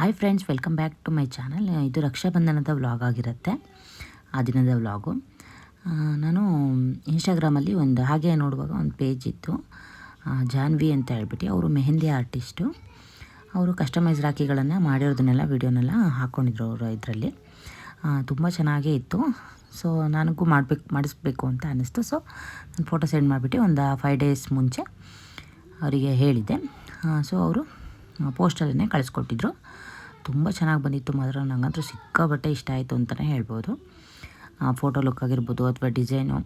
Hi friends welcome back to my channel ಇದು ರಕ್ಷಾಬಂಧನದ vlog ಆಗಿರುತ್ತೆ. ಆ ದಿನದ ವ್ಲಾಗು ನಾನು ಇನ್ಸ್ಟಾಗ್ರಾಮಲ್ಲಿ ಒಂದು ಹಾಗೆ ನೋಡುವಾಗ ಒಂದು ಪೇಜ್ ಇತ್ತು. ಜಾನ್ವಿ ಅಂತ ಹೇಳ್ಬಿಟ್ಟು. ಅವರು ಮೆಹಂದಿ ಆರ್ಟಿಸ್ಟು ಅವರು ಕಸ್ಟಮೈಸ್ ರಾಖಿಗಳನ್ನು ಮಾಡಿರೋದನ್ನೆಲ್ಲ ವೀಡಿಯೋನೆಲ್ಲ ಹಾಕ್ಕೊಂಡಿದ್ರು ಅವರು ಇದರಲ್ಲಿ. ತುಂಬ ಚೆನ್ನಾಗೇ ಇತ್ತು. ಸೊ ನನಗೂ ಮಾಡಬೇಕು, ಮಾಡಿಸ್ಬೇಕು ಅಂತ ಅನ್ನಿಸ್ತು. ಸೊ ನಾನು ಫೋಟೋ ಸೆಂಡ್ ಮಾಡಿಬಿಟ್ಟು ಒಂದು ಫೈವ್ ಡೇಸ್ ಮುಂಚೆ ಅವರಿಗೆ ಹೇಳಿದ್ದೆ. ಸೊ ಅವರು ಪೋಸ್ಟಲ್ಲೇ ಕಳಿಸ್ಕೊಟ್ಟಿದ್ರು. ತುಂಬ ಚೆನ್ನಾಗಿ ಬಂದಿತ್ತು ಮಾತ್ರ. ನನಗಂತೂ ಸಿಕ್ಕಾಬಟ್ಟೆ ಇಷ್ಟ ಆಯಿತು ಅಂತಲೇ ಹೇಳ್ಬೋದು. ಫೋಟೋ ಲುಕ್ ಆಗಿರ್ಬೋದು ಅಥವಾ ಡಿಸೈನು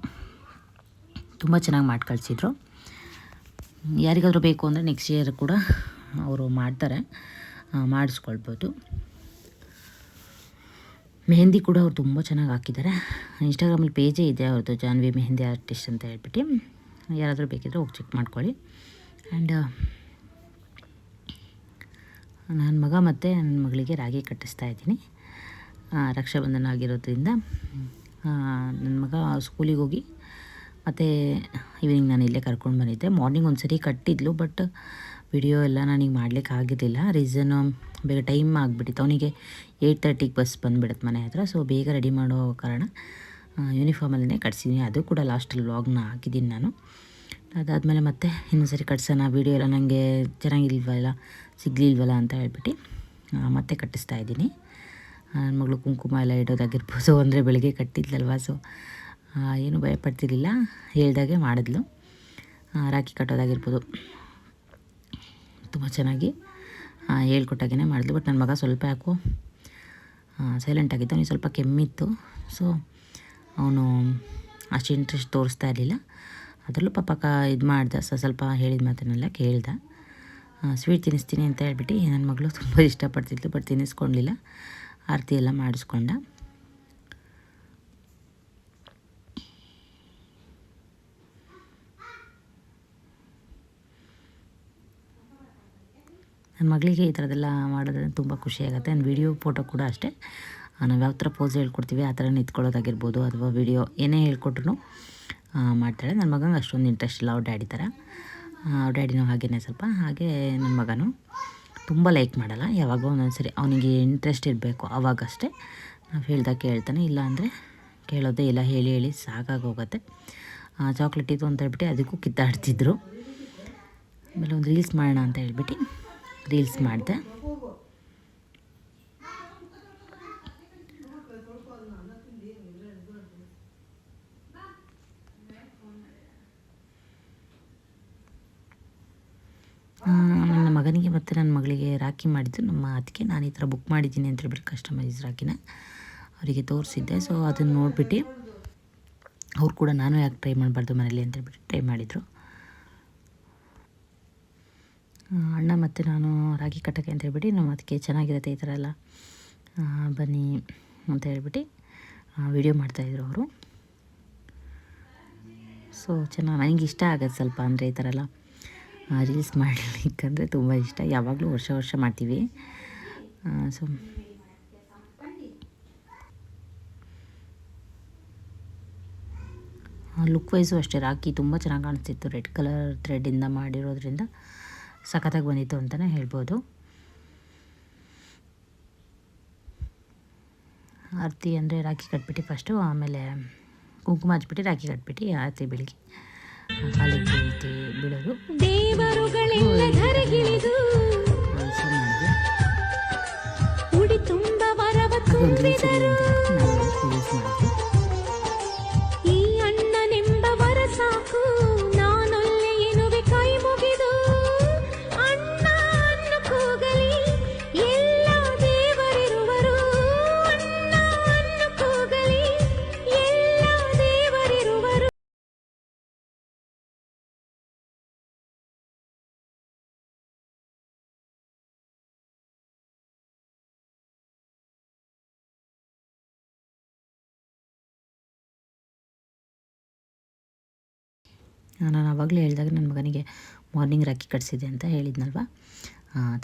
ತುಂಬ ಚೆನ್ನಾಗಿ ಮಾಡಿ ಕಳಿಸಿದ್ರು. ಯಾರಿಗಾದರೂ ಬೇಕು ಅಂದರೆ ನೆಕ್ಸ್ಟ್ ಇಯರ್ ಕೂಡ ಅವರು ಮಾಡ್ತಾರೆ. ಮಾಡಿಸ್ಕೊಳ್ಬೋದು. ಮೆಹಂದಿ ಕೂಡ ಅವ್ರು ತುಂಬ ಚೆನ್ನಾಗಿ ಹಾಕಿದ್ದಾರೆ. ಇನ್ಸ್ಟಾಗ್ರಾಮಲ್ಲಿ ಪೇಜೇ ಇದೆ ಅವ್ರದ್ದು ಜಾನ್ವಿ ಮೆಹಂದಿ ಆರ್ಟಿಸ್ಟ್ ಅಂತ ಹೇಳ್ಬಿಟ್ಟು. ಯಾರಾದರೂ ಬೇಕಿದ್ರೆ ಹೋಗಿ ಚೆಕ್ ಮಾಡ್ಕೊಳ್ಳಿ. ಆ್ಯಂಡ್ ನನ್ನ ಮಗ ಮತ್ತು ನನ್ನ ಮಗಳಿಗೆ ರಾಗಿ ಕಟ್ಟಿಸ್ತಾ ಇದ್ದೀನಿ. ರಕ್ಷಾಬಂಧನ ಆಗಿರೋದ್ರಿಂದ. ನನ್ನ ಮಗ ಸ್ಕೂಲಿಗೆ ಹೋಗಿ ಮತ್ತು ಈವ್ನಿಂಗ್ ನಾನು ಇಲ್ಲೇ ಕರ್ಕೊಂಡು ಬಂದಿದ್ದೆ. ಮಾರ್ನಿಂಗ್ ಒಂದು ಸರಿ ಕಟ್ಟಿದ್ಲು ಬಟ್ ವಿಡಿಯೋ ಎಲ್ಲ ನನಗೆ ಮಾಡ್ಲಿಕ್ಕೆ ಆಗಿದ್ದಿಲ್ಲ. ರೀಸನು ಬೇಗ ಟೈಮ್ ಆಗಿಬಿಟ್ಟಿತ್ತು. ಅವನಿಗೆ ಏಯ್ಟ್ ತರ್ಟಿಗೆ ಬಸ್ ಬಂದುಬಿಡುತ್ತೆ ಮನೆ ಹತ್ರ ಸೊ ಬೇಗ ರೆಡಿ ಮಾಡೋ ಕಾರಣ ಯೂನಿಫಾರ್ಮಲ್ಲೇ ಕಟ್ಸಿದ್ದೀನಿ ಅದು ಕೂಡ ಲಾಸ್ಟಲ್ಲಿ ವ್ಲಾಗ್ನ ಹಾಕಿದ್ದೀನಿ ನಾನು. ಅದಾದಮೇಲೆ ಮತ್ತೆ ಇನ್ನೊಂದು ಸರಿ ಕಟ್ಸೋಣ ವೀಡಿಯೋ ಎಲ್ಲ ನನಗೆ ಚೆನ್ನಾಗಿಲ್ವಲ್ಲ, ಸಿಗಲಿಲ್ವಲ್ಲ ಅಂತ ಹೇಳ್ಬಿಟ್ಟು ಮತ್ತೆ ಕಟ್ಟಿಸ್ತಾ ಇದ್ದೀನಿ. ನನ್ನ ಮಗಳು ಕುಂಕುಮ ಎಲ್ಲ ಇಡೋದಾಗಿರ್ಬೋದು, ಅಂದರೆ ಬೆಳಗ್ಗೆ ಕಟ್ಟಿದ್ಲಲ್ವ ಸೊ ಏನು ಭಯಪಡ್ತಿರ್ಲಿಲ್ಲ, ಹೇಳ್ದಾಗೆ ಮಾಡಿದ್ಲು. ರಾಖಿ ಕಟ್ಟೋದಾಗಿರ್ಬೋದು, ತುಂಬ ಚೆನ್ನಾಗಿ ಹೇಳ್ಕೊಟ್ಟಾಗೇ ಮಾಡಿದ್ಲು. ಬಟ್ ನನ್ನ ಮಗ ಸ್ವಲ್ಪ ಯಾಕೋ ಸೈಲೆಂಟ್ ಆಗಿತ್ತು, ಅವನಿಗೆ ಸ್ವಲ್ಪ ಕೆಮ್ಮಿತ್ತು ಸೊ ಅವನು ಅಷ್ಟು ಇಂಟ್ರೆಸ್ಟ್ ತೋರಿಸ್ತಾ ಇರಲಿಲ್ಲ. ಅದರಲ್ಲೂ ಪಾಪ ಇದು ಮಾಡ್ದೆ, ಸ ಸ್ವಲ್ಪ ಹೇಳಿದ ಮಾತನ್ನೆಲ್ಲ ಕೇಳ್ದೆ. ಸ್ವೀಟ್ ತಿನ್ನಿಸ್ತೀನಿ ಅಂತ ಹೇಳ್ಬಿಟ್ಟು ನನ್ನ ಮಗಳು ತುಂಬ ಇಷ್ಟಪಡ್ತಿದ್ಲು, ಬಟ್ ತಿನ್ನಿಸ್ಕೊಳ್ಲಿಲ್ಲ ಆರತಿ ಎಲ್ಲ ಮಾಡಿಸ್ಕೊಂಡ. ನನ್ನ ಮಗಳಿಗೆ ಈ ಥರದೆಲ್ಲ ಮಾಡೋದ್ರೆ ತುಂಬ ಖುಷಿಯಾಗುತ್ತೆ ನನ್ನ ವೀಡಿಯೋ, ಫೋಟೋ ಕೂಡ ಅಷ್ಟೇ. ನಾವು ಯಾವ ಥರ ಪೋಸ್ ಹೇಳ್ಕೊಡ್ತೀವಿ, ಆ ಥರ ನಿಂತ್ಕೊಳ್ಳೋದಾಗಿರ್ಬೋದು ಅಥವಾ ವೀಡಿಯೋ ಏನೇ ಹೇಳ್ಕೊಟ್ರು ಮಾಡ್ತಾಳೆ ನನ್ನ ಮಗನಿಗೆ ಅಷ್ಟೊಂದು ಇಂಟ್ರೆಸ್ಟ್ ಇಲ್ಲ. ಅವ್ರ ಡ್ಯಾಡಿ ಥರ ಅವ್ರ ಡ್ಯಾಡಿನೂ ಹಾಗೇನೆ ಸ್ವಲ್ಪ. ಹಾಗೆ ನನ್ನ ಮಗನು ತುಂಬ ಲೈಕ್ ಮಾಡಲ್ಲ. ಯಾವಾಗೋ ಒಂದೊಂದು ಸರಿ ಅವನಿಗೆ ಇಂಟ್ರೆಸ್ಟ್ ಇರಬೇಕು. ಅವಾಗಷ್ಟೇ ನಾವು ಹೇಳ್ದಾಗ ಕೇಳ್ತಾನೆ. ಇಲ್ಲ ಅಂದರೆ ಕೇಳೋದೇ ಇಲ್ಲ. ಹೇಳಿ ಹೇಳಿ ಸಾಕಾಗಿ ಹೋಗುತ್ತೆ. ಚಾಕ್ಲೇಟ್ ಇದು ಅಂತ ಹೇಳ್ಬಿಟ್ಟು ಅದಕ್ಕೂ ಕಿತ್ತಾಡ್ತಿದ್ರು. ಆಮೇಲೆ ಒಂದು ರೀಲ್ಸ್ ಮಾಡೋಣ ಅಂತ ಹೇಳ್ಬಿಟ್ಟು ರೀಲ್ಸ್ ಮಾಡಿದೆ ಆ, ನನ್ನ ಮಗನಿಗೆ ಮತ್ತು ಮಗಳಿಗೆ ರಾಖಿ ಮಾಡಿದ್ದು. ನಮ್ಮ ಅದಕ್ಕೆ ನಾನು ಈ ಥರ ಬುಕ್ ಮಾಡಿದ್ದೀನಿ ಅಂತ ಹೇಳ್ಬಿಟ್ಟು ಕಸ್ಟಮೈಸ್ ರಾಖಿನ ಅವರಿಗೆ ತೋರಿಸಿದ್ದೆ. ಸೊ ಅದನ್ನು ನೋಡಿಬಿಟ್ಟು ಅವ್ರು ಕೂಡ ನಾನು ಯಾಕೆ ಟ್ರೈ ಮಾಡಬಾರ್ದು ಮನೇಲಿ ಅಂತ ಹೇಳ್ಬಿಟ್ಟು ಟ್ರೈ ಮಾಡಿದರು. ಅಣ್ಣ ಮತ್ತು ನಾನು ರಾಗಿ ಕಟ್ಟಕ್ಕೆ ಅಂತ ಹೇಳ್ಬಿಟ್ಟು ನಮ್ಮ ಅದಕ್ಕೆ ಚೆನ್ನಾಗಿರುತ್ತೆ ಈ ಥರ ಎಲ್ಲ ಬನ್ನಿ ಅಂತ ಹೇಳ್ಬಿಟ್ಟು ವಿಡಿಯೋ ಮಾಡ್ತಾಯಿದ್ರು ಅವರು. ಸೊ ಚೆನ್ನಾಗಿ ನನಗೆ ಇಷ್ಟ ಆಗುತ್ತೆ ಸ್ವಲ್ಪ ಅಂದರೆ ಈ ಥರ ಎಲ್ಲ. ರೀಲ್ಸ್ ಮಾಡಲಿಕ್ಕಂದರೆ ತುಂಬ ಇಷ್ಟ. ಯಾವಾಗಲೂ ವರ್ಷ ವರ್ಷ ಮಾಡ್ತೀವಿ. ಸೊ ಲುಕ್ ವೈಸು ಅಷ್ಟೇ. ರಾಖಿ ತುಂಬ ಚೆನ್ನಾಗಿ ಕಾಣಿಸ್ತಿತ್ತು. ರೆಡ್ ಕಲರ್ ಥ್ರೆಡ್ಡಿಂದ ಮಾಡಿರೋದ್ರಿಂದ ಸಖತ್ತಾಗಿ ಬಂದಿತ್ತು ಅಂತಲೇ ಹೇಳ್ಬೋದು. ಆರತಿ ಅಂದರೆ ರಾಖಿ ಕಟ್ಬಿಟ್ಟು ಫಸ್ಟು ಆಮೇಲೆ ಕುಂಕುಮ ಹಚ್ಬಿಟ್ಟು ರಾಖಿ ಕಟ್ಬಿಟ್ಟು ಆರತಿ ಬೆಳಿಗ್ಗೆ. ಕಾಲಿಗೆ ಬೀಳ್ತಿ ಬೀಳೋದು ದೇವರುಗಳೆಲ್ಲ ಧರೆಗಿಳಿದು ಸೊ ಮಾಡಿದ್ವಿ ಉಡಿ ತುಂಬ ವರವ ಅದೊಂದು ರೀಲ್ಸ್ ತುಂಬಿದರು ಅಂತ ಹೇಳ್ಬಿಟ್ಟು ನಾವು ರೀಲ್ಸ್ ಮಾಡಿದ್ವಿ ನಾನು ಆವಾಗಲೇ ಹೇಳಿದಾಗ ನನ್ನ ಮಗನಿಗೆ ಮಾರ್ನಿಂಗ್ ರಾಖಿ ಕಟ್ಸಿದೆ ಅಂತ ಹೇಳಿದ್ನಲ್ವ?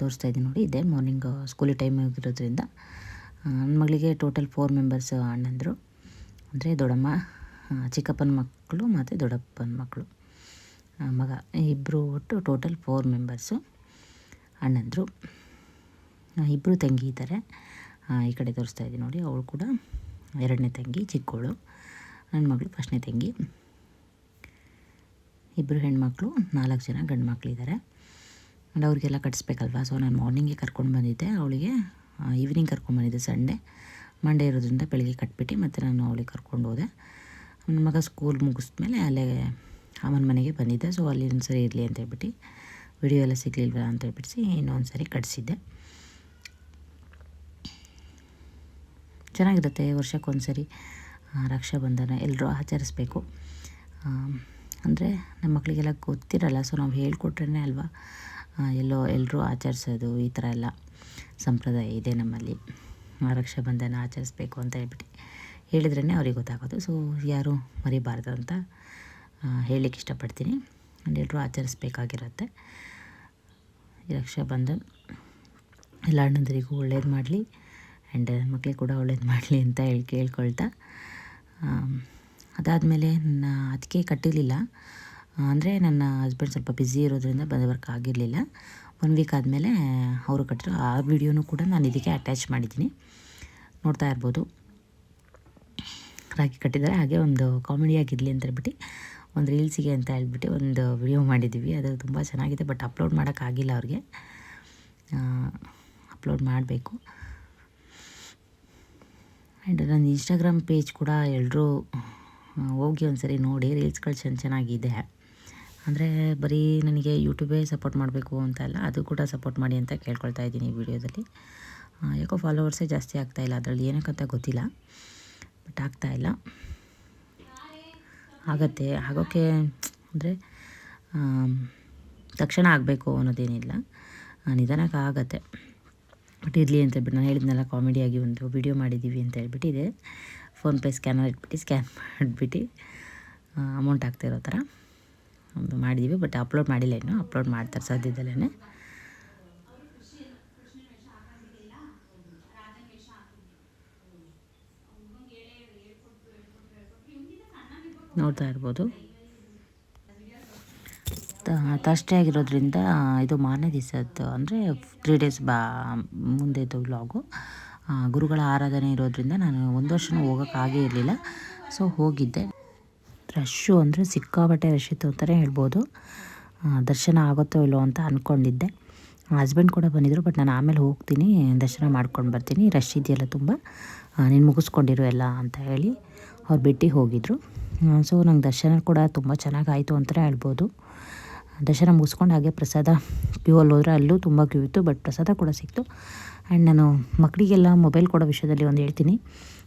ತೋರಿಸ್ತಾ ಇದ್ದೀನಿ ನೋಡಿ, ಇದೆ ಮಾರ್ನಿಂಗ್ ಸ್ಕೂಲಿಗೆ ಟೈಮ್ ಆಗಿರೋದ್ರಿಂದ. ನನ್ನ ಮಗಳಿಗೆ ಟೋಟಲ್ ಫೋರ್ ಮೆಂಬರ್ಸ್ ಅಣ್ಣಂದರು. ಅಂದರೆ ದೊಡ್ಡಮ್ಮ ಚಿಕ್ಕಪ್ಪನ ಮಕ್ಕಳು ಮತ್ತು ದೊಡ್ಡಪ್ಪನ ಮಕ್ಕಳು. ಮಗ ಇಬ್ಬರು ಒಟ್ಟು ಟೋಟಲ್ ಫೋರ್ ಮೆಂಬರ್ಸು ಅಣ್ಣಂದರು. ಇಬ್ಬರು ತಂಗಿ ಇದ್ದಾರೆ. ಈ ಕಡೆ ತೋರಿಸ್ತಾ ಇದ್ದೀನಿ ನೋಡಿ, ಅವಳು ಕೂಡ ಎರಡನೇ ತಂಗಿ ಚಿಕ್ಕವಳು ನನ್ನ ಮಗಳು ಫಸ್ಟ್ನೇ ತಂಗಿ. ಇಬ್ಬರು ಹೆಣ್ಮಕ್ಳು ನಾಲ್ಕು ಜನ ಗಂಡು ಮಕ್ಕಳಿದ್ದಾರೆ ಆ್ಯಂಡ್ ಅವ್ರಿಗೆಲ್ಲ ಕಟ್ಸ್ಬೇಕಲ್ವಾ? ಸೊ ನಾನು ಮಾರ್ನಿಂಗೇ ಕರ್ಕೊಂಡು ಬಂದಿದ್ದೆ. ಅವಳಿಗೆ ಈವ್ನಿಂಗ್ ಕರ್ಕೊಂಡು ಬಂದಿದ್ದೆ ಸಂಡೇ ಮಂಡೇ ಇರೋದ್ರಿಂದ ಬೆಳಿಗ್ಗೆ ಕಟ್ಬಿಟ್ಟು ಮತ್ತು ನಾನು ಅವಳಿಗೆ ಕರ್ಕೊಂಡು ಹೋದೆ. ನನ್ನ ಮಗ ಸ್ಕೂಲ್ ಮುಗಿಸ್ಮೇಲೆ ಅಲ್ಲೇ ಅಮ್ಮನ ಮನೆಗೆ ಬಂದಿದ್ದೆ. ಸೊ ಅಲ್ಲಿ ಒಂದು ಸರಿ ಇರಲಿ ಅಂತ ಹೇಳ್ಬಿಟ್ಟು ವಿಡಿಯೋ ಎಲ್ಲ ಸಿಗಲಿಲ್ವ ಅಂತ ಹೇಳ್ಬಿಟ್ಟು ಇನ್ನೊಂದು ಸರಿ ಕಟ್ಸಿದ್ದೆ. ಚೆನ್ನಾಗಿರುತ್ತೆ ವರ್ಷಕ್ಕೊಂದು ಸರಿ ಆ, ರಕ್ಷಾಬಂಧನ ಎಲ್ಲರೂ ಆಚರಿಸ್ಬೇಕು. ಅಂದರೆ ನಮ್ಮ ಮಕ್ಕಳಿಗೆಲ್ಲ ಗೊತ್ತಿರಲ್ಲ. ಸೊ ನಾವು ಹೇಳ್ಕೊಟ್ರೇ ಅಲ್ವಾ? ಎಲ್ಲೋ ಎಲ್ಲರೂ ಆಚರಿಸೋದು ಈ ಥರ ಎಲ್ಲ ಸಂಪ್ರದಾಯ ಇದೆ ನಮ್ಮಲ್ಲಿ. ರಕ್ಷಾಬಂಧನ ಆಚರಿಸ್ಬೇಕು ಅಂತ ಹೇಳ್ಬಿಟ್ಟು ಹೇಳಿದ್ರೇ ಅವ್ರಿಗೆ ಗೊತ್ತಾಗೋದು. ಸೊ ಯಾರೂ ಮರಿಬಾರ್ದು ಅಂತ ಹೇಳಲಿಕ್ಕೆ ಇಷ್ಟಪಡ್ತೀನಿ. ಎಲ್ಲರೂ ಆಚರಿಸ್ಬೇಕಾಗಿರುತ್ತೆ. ರಕ್ಷಾಬಂಧನ್ ಎಲ್ಲ ಅಣ್ಣಂದರಿಗೂ ಒಳ್ಳೇದು ಮಾಡಲಿ ಆ್ಯಂಡ್ ಮಕ್ಕಳಿಗೆ ಕೂಡ ಒಳ್ಳೇದು ಮಾಡಲಿ ಅಂತ ಹೇಳಿ ಕೇಳ್ಕೊಳ್ತಾ ಅದಾದಮೇಲೆ ನನ್ನ ಅದಕ್ಕೆ ಕಟ್ಟಿರಲಿಲ್ಲ. ಅಂದರೆ ನನ್ನ ಹಸ್ಬೆಂಡ್ ಸ್ವಲ್ಪ ಬ್ಯುಸಿ ಇರೋದ್ರಿಂದ ಆಗಿರಲಿಲ್ಲ. ಒನ್ ವೀಕ್ ಆದಮೇಲೆ ಅವರು ಕಟ್ಟಿರೋ ಆ ವಿಡಿಯೋನೂ ಕೂಡ ನಾನು ಇದಕ್ಕೆ ಅಟ್ಯಾಚ್ ಮಾಡಿದ್ದೀನಿ. ನೋಡ್ತಾ ಇರ್ಬೋದು. ರಾಗಿ ಕಟ್ಟಿದ್ದಾರೆ. ಹಾಗೆ ಒಂದು ಕಾಮಿಡಿ ಆಗಿರಲಿ ಅಂತ ಹೇಳ್ಬಿಟ್ಟು, ಒಂದು ರೀಲ್ಸಿಗೆ ಅಂತ ಹೇಳ್ಬಿಟ್ಟು ಒಂದು ವಿಡಿಯೋ ಮಾಡಿದ್ದೀವಿ. ಅದು ತುಂಬ ಚೆನ್ನಾಗಿದೆ ಬಟ್ ಅಪ್ಲೋಡ್ ಮಾಡೋಕ್ಕಾಗಿಲ್ಲ ಅವ್ರಿಗೆ. ಅಪ್ಲೋಡ್ ಮಾಡಬೇಕು. ಆ್ಯಂಡ್ ನನ್ನ ಇನ್ಸ್ಟಾಗ್ರಾಮ್ ಪೇಜ್ ಕೂಡ ಎಲ್ಲರೂ ಹೋಗಿ ಒಂದ್ಸರಿ ನೋಡಿ, ರೀಲ್ಸ್ಗಳು ಚೆನ್ನ ಚೆನ್ನಾಗಿದೆ. ಅಂದರೆ ಬರೀ ನನಗೆ ಯೂಟ್ಯೂಬೇ ಸಪೋರ್ಟ್ ಮಾಡಬೇಕು ಅಂತ ಅಲ್ಲ, ಅದು ಕೂಡ ಸಪೋರ್ಟ್ ಮಾಡಿ ಅಂತ ಕೇಳ್ಕೊಳ್ತಾ ಇದ್ದೀನಿ ಈ ವಿಡಿಯೋದಲ್ಲಿ. ಯಾಕೋ ಫಾಲೋವರ್ಸೇ ಜಾಸ್ತಿ ಆಗ್ತಾಯಿಲ್ಲ ಅದರಲ್ಲಿ ಏನಕ್ಕಂತ ಗೊತ್ತಿಲ್ಲ ಬಟ್ ಆಗ್ತಾಯಿಲ್ಲ ಆಗತ್ತೆ, ಆಗೋಕ್ಕೆ ಅಂದರೆ ತಕ್ಷಣ ಆಗಬೇಕು ಅನ್ನೋದೇನಿಲ್ಲ ನಿಧಾನಕ್ಕೆ ಆಗತ್ತೆ. ಬಟ್ ಇರಲಿ ಅಂತ ಹೇಳ್ಬಿಟ್ಟು ನಾನು ಹೇಳಿದ್ನಲ್ಲ ಕಾಮಿಡಿಯಾಗಿ ಒಂದು ವಿಡಿಯೋ ಮಾಡಿದ್ದೀವಿ ಅಂತ ಹೇಳ್ಬಿಟ್ಟು ಇದೆ. ಫೋನ್ಪೇ ಸ್ಕ್ಯಾನರ್ ಇಟ್ಬಿಟ್ಟು ಸ್ಕ್ಯಾನ್ ಮಾಡಿಬಿಟ್ಟು ಅಮೌಂಟ್ ಆಗ್ತಿರೋ ಥರ ಒಂದು ಮಾಡಿದ್ದೀವಿ ಬಟ್ ಅಪ್ಲೋಡ್ ಮಾಡಿಲ್ಲ ಇನ್ನು ಅಪ್ಲೋಡ್ ಮಾಡ್ತಾರೆ ಸದ್ಯದಲ್ಲೇ ನೋಡ್ತಾ ಇರ್ಬೋದು. ತರ್ಸ್ಡೇ ಆಗಿರೋದ್ರಿಂದ ಇದು ಮಾರನೇ ದಿವಸದ್ದು ಅಂದರೆ ತ್ರೀ ಡೇಸ್ ಬಾ ಮುಂದೆದು ವ್ಲಾಗು ಗುರುಗಳ ಆರಾಧನೆ ಇರೋದ್ರಿಂದ ನಾನು ಒಂದು ವರ್ಷನೂ ಹೋಗೋಕ್ಕಾಗೇ ಇರಲಿಲ್ಲ. ಸೊ ಹೋಗಿದ್ದೆ. ರಶ್ಶು ಅಂದರೆ ಸಿಕ್ಕಾಬಟ್ಟೆ ರಶ್ ಇತ್ತು ಅಂತಲೇ ಹೇಳ್ಬೋದು. ದರ್ಶನ ಆಗುತ್ತೋ ಇಲ್ಲೋ ಅಂತ ಅಂದ್ಕೊಂಡಿದ್ದೆ ಹಸ್ಬೆಂಡ್ ಕೂಡ ಬಂದಿದ್ದರು ಬಟ್ ನಾನು ಆಮೇಲೆ ಹೋಗ್ತೀನಿ, ದರ್ಶನ ಮಾಡ್ಕೊಂಡು ಬರ್ತೀನಿ. ರಶ್ ಇದೆಯಲ್ಲ ತುಂಬ. ನೀನು ಮುಗಿಸ್ಕೊಂಡಿರು ಎಲ್ಲ ಅಂತ ಹೇಳಿ ಅವ್ರು ಬಿಟ್ಟು ಹೋಗಿದ್ರು. ಸೊ ನಂಗೆ ದರ್ಶನ ಕೂಡ ತುಂಬ ಚೆನ್ನಾಗಾಯಿತು ಅಂತಲೇ ಹೇಳ್ಬೋದು. ದರ್ಶನ ಮುಗಿಸ್ಕೊಂಡು ಹಾಗೆ ಪ್ರಸಾದ ಕ್ಯೂ ಅಲ್ಲಿ ಹೋದರೆ ಅಲ್ಲೂ ತುಂಬ ಕ್ಯೂ ಇತ್ತು ಬಟ್ ಪ್ರಸಾದ ಕೂಡ ಸಿಕ್ತು. ಆ್ಯಂಡ್ ನಾನು ಮಕ್ಕಳಿಗೆಲ್ಲ ಮೊಬೈಲ್ ಕೊಡೋ ವಿಷಯದಲ್ಲಿ ಒಂದು ಹೇಳ್ತೀನಿ.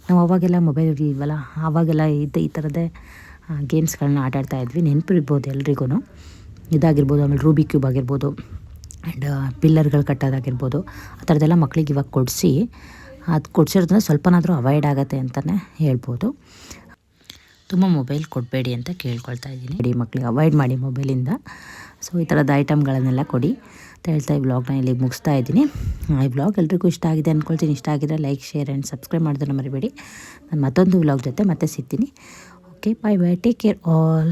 ನಾವು ಅವಾಗೆಲ್ಲ ಮೊಬೈಲ್ ಇರಲಿಲ್ವಲ್ಲ ಆವಾಗೆಲ್ಲ ಇದ್ದ ಈ ಥರದ್ದೇ ಗೇಮ್ಸ್ಗಳನ್ನ ಆಟ ಇದ್ವಿ. ನೆನಪಿರ್ಬೋದು ಎಲ್ರಿಗೂ ಇದಾಗಿರ್ಬೋದು, ಆಮೇಲೆ ರೂಬಿ ಕ್ಯೂಬ್ ಆಗಿರ್ಬೋದು ಆ್ಯಂಡ್ ಪಿಲ್ಲರ್ಗಳು ಕಟ್ಟೋದಾಗಿರ್ಬೋದು, ಆ ಥರದ್ದೆಲ್ಲ ಮಕ್ಕಳಿಗೆ ಇವಾಗ ಕೊಡಿಸಿ, ಅದು ಕೊಡಿಸಿರೋದ್ರಿಂದ ಸ್ವಲ್ಪನಾದರೂ ಅವಾಯ್ಡ್ ಆಗುತ್ತೆ ಅಂತಲೇ ಹೇಳ್ಬೋದು. ತುಂಬ ಮೊಬೈಲ್ ಕೊಡಬೇಡಿ ಅಂತ ಕೇಳ್ಕೊಳ್ತಾ ಇದ್ದೀನಿ. ಮಕ್ಕಳಿಗೆ ಅವಾಯ್ಡ್ ಮಾಡಿ ಮೊಬೈಲಿಂದ ಸೊ, ಈ ಥರದ ಐಟಮ್ಗಳನ್ನೆಲ್ಲ ಕೊಡಿ. ಅಂತ ಹೇಳ್ತಾ ಈ ಬ್ಲಾಗ್ನ ಇಲ್ಲಿ ಮುಗಿಸ್ತಾ ಇದ್ದೀನಿ. ಈ ಬ್ಲಾಗ್ ಎಲ್ರಿಗೂ ಇಷ್ಟ ಆಗಿದೆ ಅಂದ್ಕೊಳ್ತೀನಿ ಇಷ್ಟ ಆಗಿದ್ರೆ ಲೈಕ್ ಶೇರ್ ಆ್ಯಂಡ್ ಸಬ್ಸ್ಕ್ರೈಬ್ ಮಾಡೋದನ್ನ ಮರಿಬೇಡಿ. ನಾನು ಮತ್ತೊಂದು ವ್ಲಾಗ್ ಜೊತೆ ಮತ್ತೆ ಸಿಗ್ತೀನಿ. Okay bye bye take care all